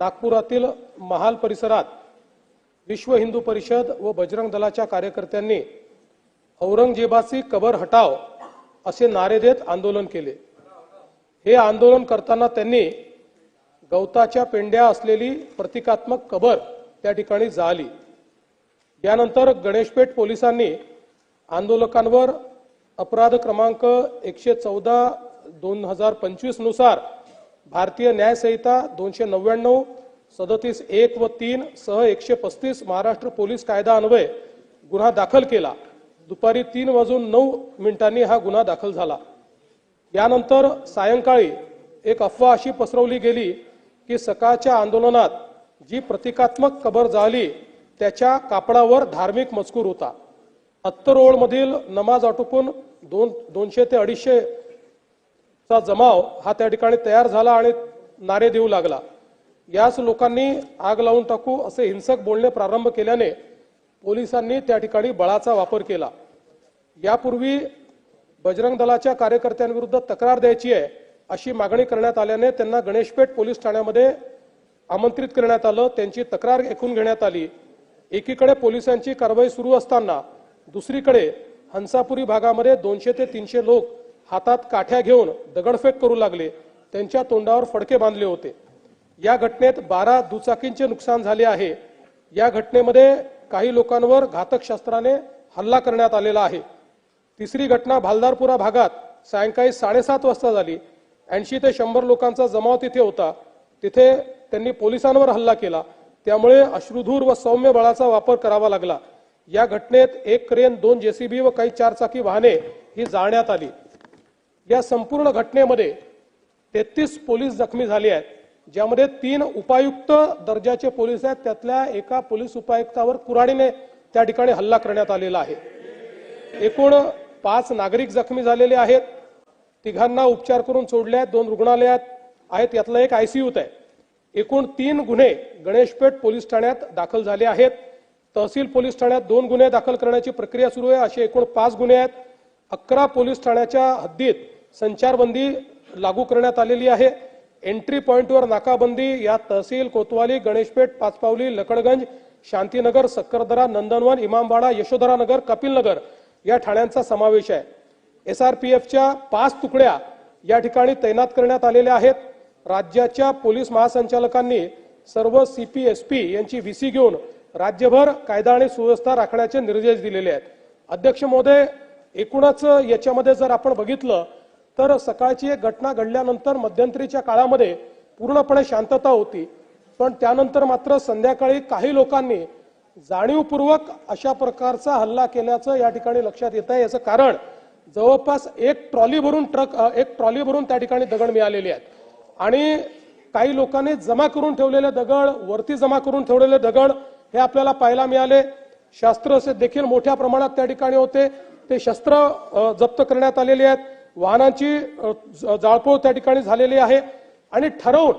नागपुरातील महाल परिसरात विश्व हिंदू परिषद व बजरंग दलाच्या कार्यकर्त्यांनी औरंगजेबाची कबर हटाव असे नारे देत आंदोलन केले. हे आंदोलन करताना त्यांनी गवताच्या पेंड्या असलेली प्रतिकात्मक कबर त्या ठिकाणी जाळली. यानंतर गणेशपेठ पोलिसांनी आंदोलकांवर अपराध क्रमांक एकशे चौदा दोन हजार पंचवीसनुसार भारतीय न्यायसंहिता दोनशे नव्याण्णव सदतीस एक व तीन सह एकशे पस्तीस महाराष्ट्र पोलीस कायदा अन्वये गुन्हा दाखल केला. दुपारी तीन वाजून नऊ मिनिटांनी हा गुन्हा दाखल झाला. यानंतर सायंकाळी एक अफवा अशी पसरवली गेली की सकाळच्या आंदोलनात जी प्रतिकात्मक कबर झाली त्याच्या कापडावर धार्मिक मजकूर होता. अत्तरोळमधील नमाज आटोपून दोन दोनशे ते अडीचशे चा जमाव हा त्या ठिकाणी तयार झाला आणि नारे देऊ लागला. याच लोकांनी आग लावून टाकू असे हिंसक बोलणे प्रारंभ केल्याने पोलिसांनी त्या ठिकाणी बळाचा वापर केला. यापूर्वी बजरंग दलाच्या कार्यकर्त्यांविरुद्ध तक्रार द्यायची आहे अशी मागणी करण्यात आल्याने त्यांना गणेशपेठ पोलीस ठाण्यामध्ये आमंत्रित करण्यात आलं त्यांची तक्रार ऐकून घेण्यात आली. एकीकडे पोलिसांची कारवाई सुरू असताना दुसरीकडे हंसापुरी भागामध्ये दोनशे ते तीनशे लोक हातात काठ्या घेऊन दगडफेक करू लागले. त्यांच्या तोंडावर फडके बांधले होते. या घटनेत बारा दुचाकींचे नुकसान झाले आहे. या घटनेमध्ये काही लोकांवर घातक शस्त्राने हल्ला करण्यात आलेला आहे. तिसरी घटना भालदारपुरा भागात सायंकाळी साडेसात वाजता झाली. ऐंशी ते शंभर लोकांचा जमाव तिथे होता. तिथे त्यांनी पोलिसांवर हल्ला केला. त्यामुळे अश्रुधूर व सौम्य बळाचा वापर करावा लागला. या घटनेत एक क्रेन दोन जेसीबी व काही चारचाकी वाहने ही जाळण्यात आली. या संपूर्ण घटनेमध्ये तेहतीस पोलीस जखमी झाले आहेत ज्यामध्ये तीन उपायुक्त दर्जाचे पोलीस आहेत. त्यातल्या एका पोलीस उपायुक्तावर कुराडीने त्या ठिकाणी हल्ला करण्यात आलेला आहे. एकूण पाच नागरिक जखमी झालेले आहेत. तिघांना उपचार करून सोडले आहेत. दोन रुग्णालयात आहेत. यातला एक आयसीयूत आहे. एकूण तीन गुन्हे गणेशपेठ पोलीस ठाण्यात दाखल झाले आहेत. तहसील पोलीस ठाण्यात दोन गुन्हे दाखल करण्याची प्रक्रिया सुरू आहे. असे एकूण पाच गुन्हे आहेत. अकरा पोलीस ठाण्याच्या हद्दीत संचारबंदी लागू करण्यात आलेली आहे. एंट्री पॉइंटवर नाकाबंदी या तहसील कोतवाली गणेशपेठ पाचपावली लकडगंज शांतीनगर सक्करदरा नंदनवन इमामबाडा यशोधरा नगर कपिल नगर या ठाण्यांचा समावेश आहे. एस आर पी एफच्या पाच तुकड्या या ठिकाणी तैनात करण्यात आलेल्या आहेत. राज्याच्या पोलीस महासंचालकांनी सर्व सी पी एस पी यांची व्हीसी घेऊन राज्यभर कायदा आणि सुव्यवस्था राखण्याचे निर्देश दिलेले आहेत. अध्यक्ष महोदय एकूणच याच्यामध्ये जर आपण बघितलं तर सकाळची एक घटना घडल्यानंतर मध्यंतरीच्या काळामध्ये पूर्णपणे शांतता होती. पण त्यानंतर मात्र संध्याकाळी काही लोकांनी जाणीवपूर्वक अशा प्रकारचा हल्ला केल्याचं या ठिकाणी लक्षात येत आहे. याचं कारण जवळपास एक ट्रॉली भरून ट्रक एक ट्रॉली भरून त्या ठिकाणी दगड मिळालेले आहेत. आणि काही लोकांनी जमा करून ठेवलेले दगड वरती जमा करून ठेवलेले दगड हे आपल्याला पाहायला मिळाले. शास्त्र असे देखील मोठ्या प्रमाणात त्या ठिकाणी होते. ते शस्त्र जप्त करण्यात आलेले आहेत. वाहनांची जाळपोळ त्या ठिकाणी झालेली आहे. आणि ठरवून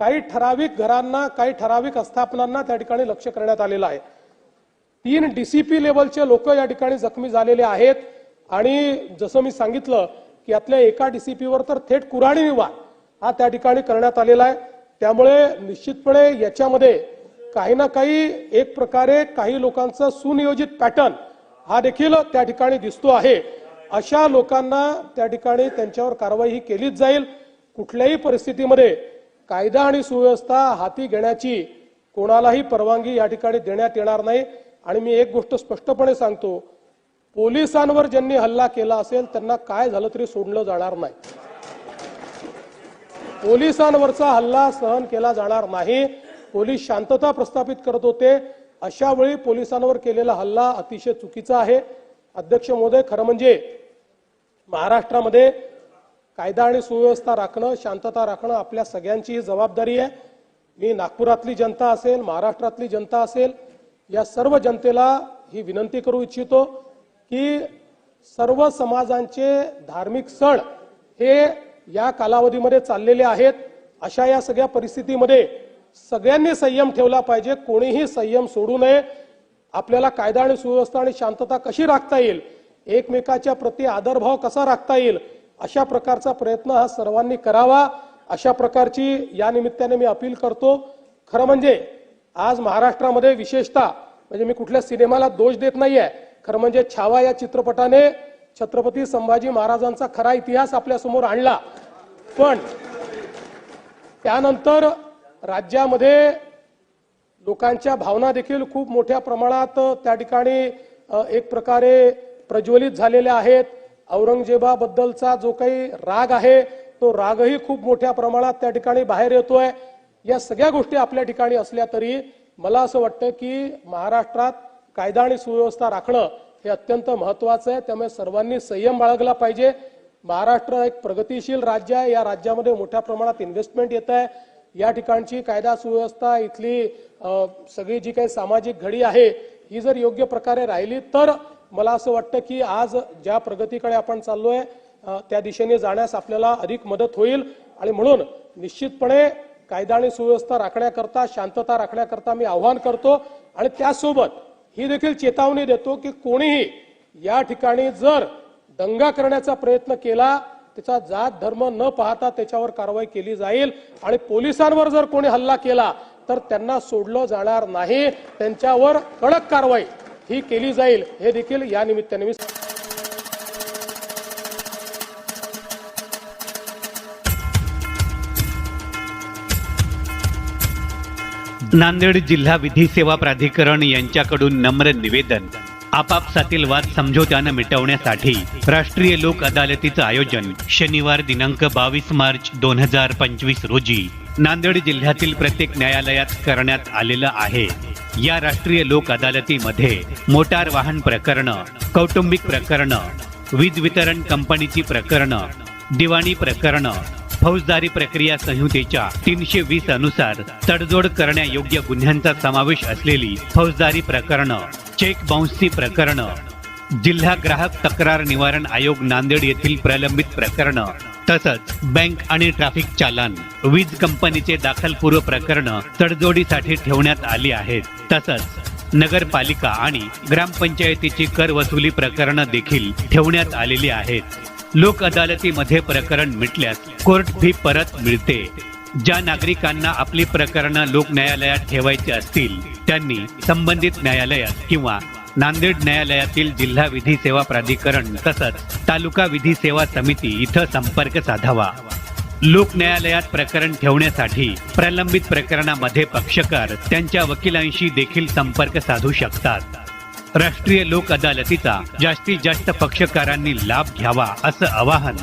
काही ठराविक घरांना काही ठराविक आस्थापनांना त्या ठिकाणी लक्ष करण्यात आलेलं आहे. तीन डीसीपी लेवलचे लोक या ठिकाणी जखमी झालेले आहेत. आणि जसं मी सांगितलं की यातल्या एका डीसीपीवर तर थेट कुराणी वार हा त्या ठिकाणी करण्यात आलेला आहे. त्यामुळे निश्चितपणे याच्यामध्ये काही ना काही एक प्रकारे काही लोकांचा सुनियोजित पॅटर्न हा देखील त्या ठिकाणी दिसतो आहे. अशा लोकांना त्या ठिकाणी त्यांच्यावर कारवाई ही केलीच जाईल. कुठल्याही परिस्थितीमध्ये कायदा आणि सुव्यवस्था हाती घेण्याची कोणालाही परवानगी या ठिकाणी देण्यात येणार नाही. आणि मी एक गोष्ट स्पष्टपणे सांगतो पोलिसांवर ज्यांनी हल्ला केला असेल त्यांना काय झालं तरी सोडलं जाणार नाही. पोलिसांवरचा हल्ला सहन केला जाणार नाही. पोलीस शांतता प्रस्थापित करत होते. अशा वेळी पोलिसांवर केलेला हल्ला अतिशय चुकीचा आहे. अध्यक्ष महोदय खरं म्हणजे महाराष्ट्रामध्ये कायदा आणि सुव्यवस्था राखणं शांतता राखणं आपल्या सगळ्यांची जबाबदारी आहे. मी नागपुरातली जनता असेल महाराष्ट्रातली जनता असेल या सर्व जनतेला ही विनंती करू इच्छितो की सर्व समाजांचे धार्मिक सण हे या कालावधीमध्ये चाललेले आहेत. अशा या सगळ्या परिस्थितीमध्ये सगळ्यांनी संयम ठेवला पाहिजे. कोणीही संयम सोडू नये. आपल्याला कायदा आणि सुव्यवस्था आणि शांतता कशी राखता येईल? एकमेकाच्या प्रती आदरभाव कसा राखता येईल? अशा प्रकारचा प्रयत्न हा सर्वांनी करावा. अशा प्रकारची या निमित्ताने मी अपील करतो. खरं म्हणजे आज महाराष्ट्रामध्ये विशेषतः म्हणजे मी कुठल्या सिनेमाला दोष देत नाहीये. खरं म्हणजे छावा या चित्रपटाने छत्रपती संभाजी महाराजांचा खरा इतिहास आपल्यासमोर आणला. पण त्यानंतर राज्यामध्ये लोकांच्या भावना देखील खूप मोठ्या प्रमाणात त्या ठिकाणी एक प्रकारे प्रज्वलित झालेल्या आहेत. औरंगजेबाबद्दलचा जो काही राग आहे तो रागही खूप मोठ्या प्रमाणात त्या ठिकाणी बाहेर येतोय. या सगळ्या गोष्टी आपल्या ठिकाणी असल्या तरी मला असं वाटतं की महाराष्ट्रात कायदा आणि सुव्यवस्था राखणं हे अत्यंत महत्वाचं आहे. त्यामुळे सर्वांनी संयम बाळगला पाहिजे. महाराष्ट्र एक प्रगतिशील राज्य आहे. या राज्यामध्ये मोठ्या प्रमाणात इन्व्हेस्टमेंट येत आहे या ठिकाणची कायदा सुव्यवस्था इथली सगळी जी काही सामाजिक घडी आहे ही जर योग्य प्रकारे राहिली तर मला असं वाटतं की आज ज्या प्रगतीकडे आपण चाललोय त्या दिशेने जाण्यास आपल्याला अधिक मदत होईल. आणि म्हणून निश्चितपणे कायदा आणि सुव्यवस्था राखण्याकरता शांतता राखण्याकरता मी आव्हान करतो. आणि त्यासोबत ही देखील चेतावणी देतो की कोणीही या ठिकाणी जर दंगा करण्याचा प्रयत्न केला त्याचा जात धर्म न पाहता त्याच्यावर कारवाई केली जाईल. आणि पोलिसांवर जर कोणी हल्ला केला तर त्यांना सोडलं जाणार नाही. त्यांच्यावर कडक कारवाई ही केली जाईल. हे देखील या निमित्ताने मी नांदेड जिल्हा विधी सेवा प्राधिकरण यांच्याकडून नम्र निवेदन. आपापसातील वाद समझोत्यानं मिटवण्यासाठी राष्ट्रीय लोक अदालतीचं आयोजन शनिवार दिनांक बावीस मार्च दोन हजार पंचवीस रोजी नांदेड जिल्ह्यातील प्रत्येक न्यायालयात करण्यात आलेलं आहे. या राष्ट्रीय लोक अदालतीमध्ये मोटार वाहन प्रकरणं कौटुंबिक प्रकरणं वीज वितरण कंपनीची प्रकरणं दिवाणी प्रकरणं फौजदारी प्रक्रिया संहितेच्या तीनशे वीस अनुसार तडजोड करण्यायोग्य गुन्ह्यांचा समावेश असलेली फौजदारी प्रकरणं चेक बाउन्सची प्रकरणं. जिल्हा ग्राहक तक्रार निवारण आयोग नांदेड येथील प्रलंबित प्रकरणं तसंच बँक आणि ट्रॅफिक चालन वीज कंपनीचे दाखलपूर्व प्रकरणं तडजोडीसाठी ठेवण्यात आली आहेत. तसंच नगरपालिका आणि ग्रामपंचायतीची कर वसुली प्रकरणं देखील ठेवण्यात आलेली आहेत. लोक अदालतीमध्ये प्रकरण मिटल्यास कोर्ट फी परत मिळते. ज्या नागरिकांना आपली प्रकरणं लोक न्यायालयात ठेवायची असतील त्यांनी संबंधित न्यायालयात किंवा नांदेड न्यायालयातील जिल्हा विधी सेवा प्राधिकरण तसंच तालुका विधी सेवा समिती इथं संपर्क साधावा. लोक न्यायालयात प्रकरण ठेवण्यासाठी प्रलंबित प्रकरणामध्ये पक्षकार त्यांच्या वकिलांशी देखील संपर्क साधू शकतात. राष्ट्रीय लोक अदालतीचा जास्तीत जास्त पक्षकारांनी लाभ घ्यावा असं आवाहन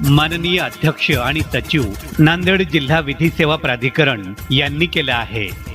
माननीय अध्यक्ष आणि सचिव नांदेड जिल्हा विधी सेवा प्राधिकरण यांनी केलं आहे.